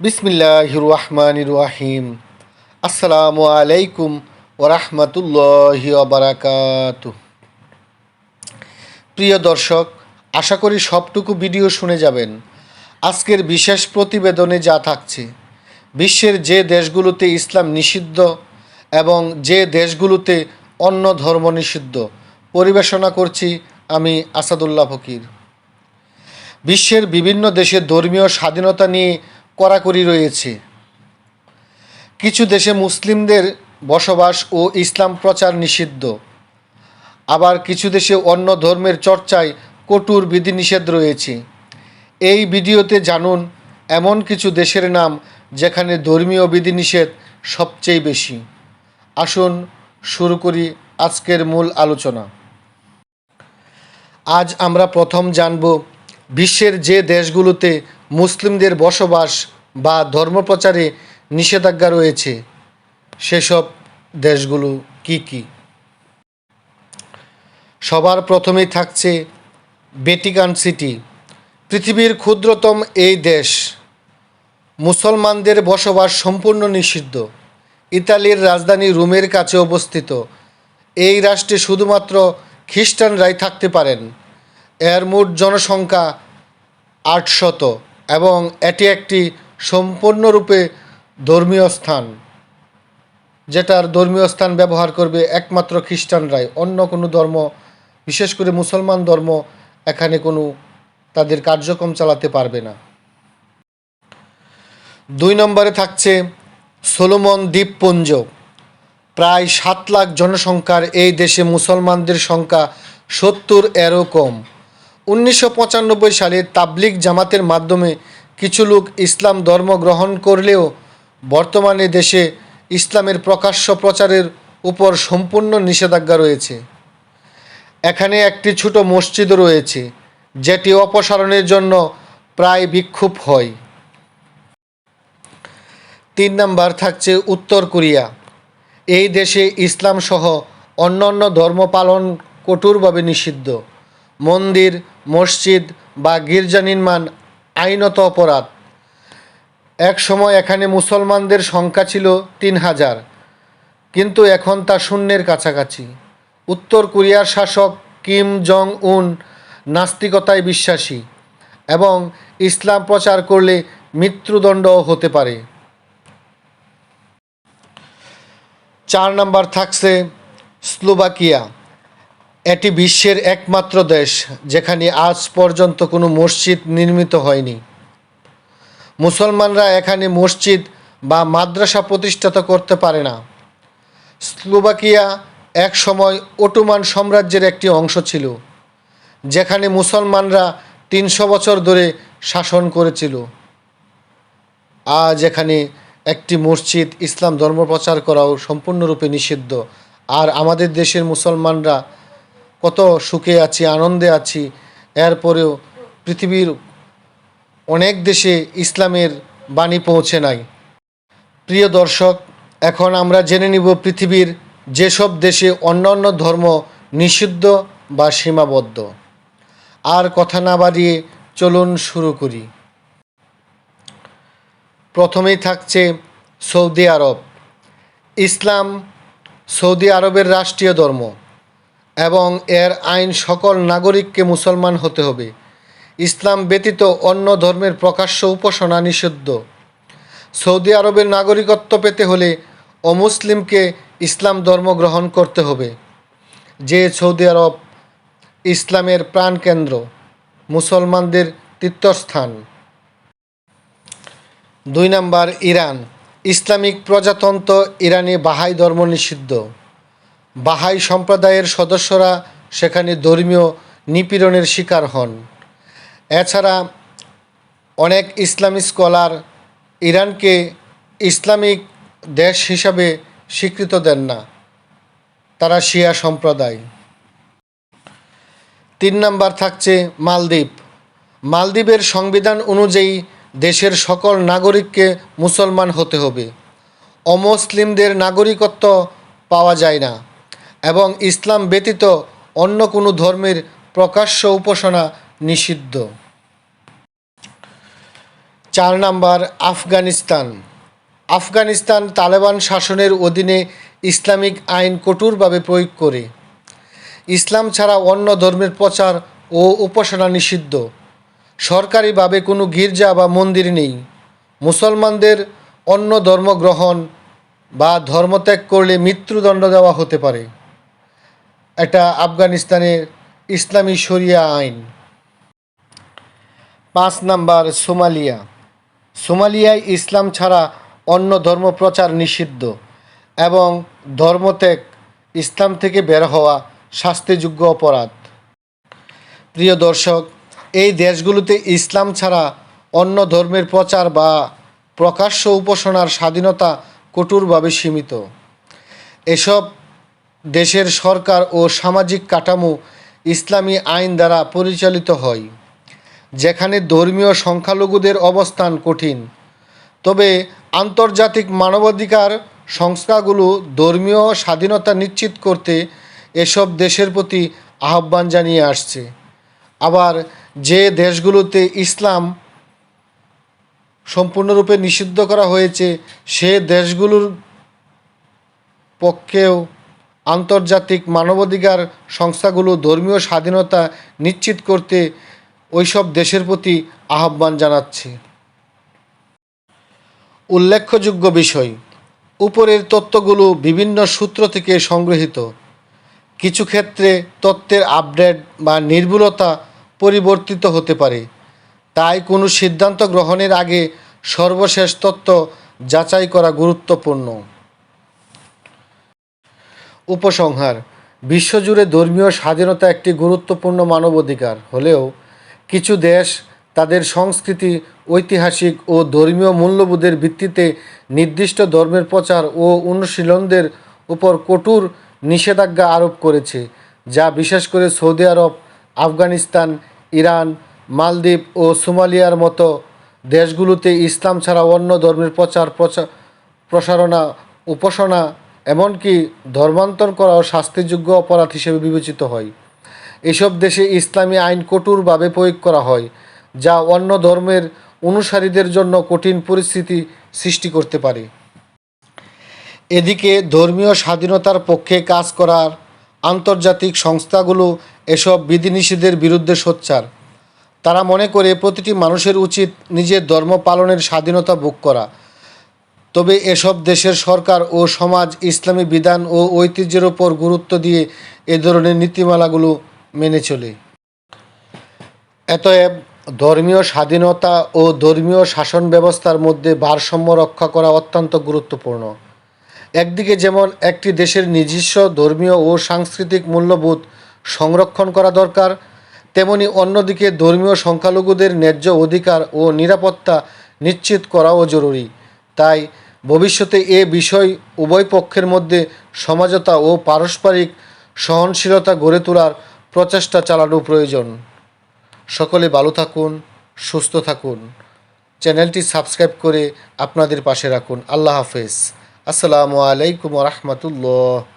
বিসমিল্লাহ রহমান রাহিম আসসালামু আলাইকুম ওরহমতুল্লাহ বারাকাত প্রিয় দর্শক, আশা করি সবটুকু ভিডিও শুনে যাবেন। আজকের বিশেষ প্রতিবেদনে যা থাকছে, বিশ্বের যে দেশগুলোতে ইসলাম নিষিদ্ধ এবং যে দেশগুলোতে অন্য ধর্ম নিষিদ্ধ পরিবেশনা করছি আমি আসাদুল্লাহ ফকির। বিশ্বের বিভিন্ন দেশে ধর্মীয় স্বাধীনতা নিয়ে কড়াকড়ি রয়েছে। কিছু দেশে মুসলিমদের বসবাস ও ইসলাম প্রচার নিষিদ্ধ। আবার কিছু দেশে অন্য ধর্মের চর্চায় কঠোর বিধিনিষেধ রয়েছে। এই ভিডিওতে জানুন, এমন কিছু দেশের নাম যেখানে ধর্মীয় বিধিনিষেধ সবচেয়ে বেশি। আসুন, শুরু করি আজকের মূল আলোচনা। আজ আমরা প্রথম জানব, বিশ্বের যে দেশগুলোতে মুসলিমদের বসবাস বা ধর্মপ্রচারে নিষেধাজ্ঞা রয়েছে। সেসব দেশগুলো কি কি? সবার প্রথমেই থাকছে বেটিকান সিটি। পৃথিবীর ক্ষুদ্রতম এই দেশ। মুসলমানদের বসবাস সম্পূর্ণ নিষিদ্ধ। ইতালির রাজধানী রোমের কাছে অবস্থিত। এই রাষ্ট্রে শুধুমাত্র খ্রিস্টানরাই থাকতে পারেন। এর মোট জনসংখ্যা আটশত। এবং এটি একটি সম্পূর্ণরূপে ধর্মীয় স্থান, যেটার ধর্মীয় স্থান ব্যবহার করবে একমাত্র খ্রিস্টানরাই। অন্য কোনো ধর্ম, বিশেষ করে মুসলমান ধর্ম, এখানে কোনো তাদের কার্যক্রম চালাতে পারবে না। দুই নম্বরে থাকছে সোলোমন দ্বীপপুঞ্জ। প্রায় সাত লাখ জনসংখ্যার এই দেশে মুসলমানদের সংখ্যা সত্তর এরও কম। উনিশশো পঁচানব্বই সালে তাবলিগ জামাতের মাধ্যমে কিছু লোক ইসলাম ধর্ম গ্রহণ করলেও বর্তমানে দেশে ইসলামের প্রকাশ্য প্রচারের উপর সম্পূর্ণ নিষেধাজ্ঞা রয়েছে। এখানে একটি ছোট মসজিদও রয়েছে, যেটি অপসারণের জন্য প্রায় বিক্ষোভ হয়। তিন নাম্বার থাকছে উত্তর কোরিয়া। এই দেশে ইসলাম সহ অন্যান্য ধর্ম পালন কঠোরভাবে নিষিদ্ধ। মন্দির, মসজিদ বা গির্জা নির্মাণ আইনত অপরাধ। এক সময় এখানে মুসলমানদের সংখ্যা ছিল তিন হাজার, কিন্তু এখন তা শূন্যের কাছাকাছি। উত্তর কোরিয়ার শাসক কিম জং উন নাস্তিকতায় বিশ্বাসী এবং ইসলাম প্রচার করলে মৃত্যুদণ্ডও হতে পারে। চার নাম্বার থাকছে স্লোভাকিয়া। এটি বিশ্বের একমাত্র দেশ, যেখানে আজ পর্যন্ত কোনো মসজিদ নির্মিত হয়নি। মুসলমানরা এখানে মসজিদ বা মাদ্রাসা প্রতিষ্ঠাতা করতে পারে না। স্লোভাকিয়া এক সময় ওটোমান সাম্রাজ্যের একটি অংশ ছিল, যেখানে মুসলমানরা তিনশো বছর ধরে শাসন করেছিল। আজ এখানে একটি মসজিদ ইসলাম ধর্ম প্রচার করাও সম্পূর্ণরূপে নিষিদ্ধ। আর আমাদের দেশের মুসলমানরা কত সুখে আছি, আনন্দে আছি। এরপরেও পৃথিবীর অনেক দেশে ইসলামের বাণী পৌঁছে নাই। প্রিয় দর্শক, এখন আমরা জেনে নিব পৃথিবীর যেসব দেশে অন্যান্য ধর্ম নিষিদ্ধ বা সীমাবদ্ধ। আর কথা না বাড়িয়ে চলুন শুরু করি। প্রথমেই থাকছে সৌদি আরব। ইসলাম সৌদি আরবের রাষ্ট্রীয় ধর্ম। এবং এর আইন সকল নাগরিককে মুসলমান হতে হবে। ইসলাম ব্যতীত অন্য ধর্মের প্রকাশ্য উপাসনা নিষিদ্ধ। সৌদি আরবের নাগরিকত্ব পেতে হলে অমুসলিমকে ইসলাম ধর্ম গ্রহণ করতে হবে, যে সৌদি আরব ইসলামের প্রাণকেন্দ্র, মুসলমানদের তীর্থস্থান। দুই নাম্বার, ইরান। ইসলামিক প্রজাতন্ত্র ইরানে বাহাই ধর্ম নিষিদ্ধ। বাহাই সম্প্রদায়ের সদস্যরা সেখানে ধর্মীয় নিপীড়নের শিকার হন। এছাড়া অনেক ইসলামী স্কলার ইরানকে ইসলামিক দেশ হিসাবে স্বীকৃত দেন না। তারা শিয়া সম্প্রদায়। তিন নাম্বার থাকছে মালদ্বীপ। মালদ্বীপের সংবিধান অনুযায়ী দেশের সকল নাগরিককে মুসলমান হতে হবে। অমুসলিমদের নাগরিকত্ব পাওয়া যায় না। এবং ইসলাম ব্যতীত অন্য কোনো ধর্মের প্রকাশ্য উপাসনা নিষিদ্ধ। চার নাম্বার, আফগানিস্তান। আফগানিস্তান তালেবান শাসনের অধীনে ইসলামিক আইন কঠোরভাবে প্রয়োগ করে। ইসলাম ছাড়া অন্য ধর্মের প্রচার ও উপাসনা নিষিদ্ধ। সরকারিভাবে কোনো গির্জা বা মন্দির নেই। মুসলমানদের অন্য ধর্ম গ্রহণ বা ধর্মত্যাগ করলে মৃত্যুদণ্ড দেওয়া হতে পারে। এটা আফগানিস্তানের ইসলামী শরিয়া আইন। পাঁচ নাম্বার, সোমালিয়া। সোমালিয়ায় ইসলাম ছাড়া অন্য ধর্ম প্রচার নিষিদ্ধ এবং ধর্মত্যাগ ইসলাম থেকে বের হওয়া শাস্তিযোগ্য অপরাধ। প্রিয় দর্শক, এই দেশগুলোতে ইসলাম ছাড়া অন্য ধর্মের প্রচার বা প্রকাশ্য উপাসনার স্বাধীনতা কঠোরভাবে সীমিত। এসব দেশের সরকার ও সামাজিক কাঠামো ইসলামী আইন দ্বারা পরিচালিত হয়, যেখানে ধর্মীয় সংখ্যালঘুদের অবস্থান কঠিন। তবে আন্তর্জাতিক মানবাধিকার সংস্থাগুলো ধর্মীয় স্বাধীনতা নিশ্চিত করতে এসব দেশের প্রতি আহ্বান জানিয়ে আসছে। আবার যে দেশগুলোতে ইসলাম সম্পূর্ণরূপে নিষিদ্ধ করা হয়েছে, সে দেশগুলোর পক্ষেও আন্তর্জাতিক মানবাধিকার সংস্থাগুলো ধর্মীয় স্বাধীনতা নিশ্চিত করতে ওইসব দেশের প্রতি আহ্বান জানাচ্ছে। উল্লেখযোগ্য বিষয়, উপরের তত্ত্বগুলো বিভিন্ন সূত্র থেকে সংগৃহীত। কিছু ক্ষেত্রে তত্ত্বের আপডেট বা নির্ভুলতা পরিবর্তিত হতে পারে। তাই কোনো সিদ্ধান্ত গ্রহণের আগে সর্বশেষ তত্ত্ব যাচাই করা গুরুত্বপূর্ণ। উপসংহার। বিশ্বজুড়ে ধর্মীয় স্বাধীনতা একটি গুরুত্বপূর্ণ মানবাধিকার। হলেও কিছু দেশ তাদের সংস্কৃতি, ঐতিহাসিক ও ধর্মীয় মূল্যবোধের ভিত্তিতে নির্দিষ্ট ধর্মের প্রচার ও অনুশীলনদের উপর কঠোর নিষেধাজ্ঞা আরোপ করেছে, যা বিশেষ করে সৌদি আরব, আফগানিস্তান, ইরান, মালদ্বীপ ও সোমালিয়ার মতো দেশগুলোতে ইসলাম ছাড়া অন্য ধর্মের প্রচার প্রচার প্রসারণা, উপাসনা এমনকি ধর্মান্তর করাও শাস্তিযোগ্য অপরাধ হিসেবে বিবেচিত হয়। এসব দেশে ইসলামী আইন কঠোরভাবে প্রয়োগ করা হয়, যা অন্য ধর্মের অনুসারীদের জন্য কঠিন পরিস্থিতি সৃষ্টি করতে পারে। এদিকে ধর্মীয় স্বাধীনতার পক্ষে কাজ করার আন্তর্জাতিক সংস্থাগুলো এসব বিধিনিষেধের বিরুদ্ধে সোচ্চার। তারা মনে করে প্রতিটি মানুষের উচিত নিজের ধর্ম পালনের স্বাধীনতা ভোগ করা। তবে এসব দেশের সরকার ও সমাজ ইসলামী বিধান ও ঐতিহ্যের ওপর গুরুত্ব দিয়ে এ ধরনের নীতিমালাগুলো মেনে চলে। এতএব ধর্মীয় স্বাধীনতা ও ধর্মীয় শাসন ব্যবস্থার মধ্যে ভারসাম্য রক্ষা করা অত্যন্ত গুরুত্বপূর্ণ। একদিকে যেমন একটি দেশের নিজস্ব ধর্মীয় ও সাংস্কৃতিক মূল্যবোধ সংরক্ষণ করা দরকার, তেমনি অন্যদিকে ধর্মীয় সংখ্যালঘুদের ন্যায্য অধিকার ও নিরাপত্তা নিশ্চিত করাও জরুরি। তাই ভবিষ্যতে এ বিষয় উভয় পক্ষের মধ্যে সমাজতা ও পারস্পরিক সহনশীলতা গড়ে তোলার প্রচেষ্টা চালানো প্রয়োজন। সকলে ভালো থাকুন, সুস্থ থাকুন। চ্যানেলটি সাবস্ক্রাইব করে আপনাদের পাশে রাখুন। আল্লাহ হাফেজ। আসসালামু আলাইকুম রহমতুল্লাহ।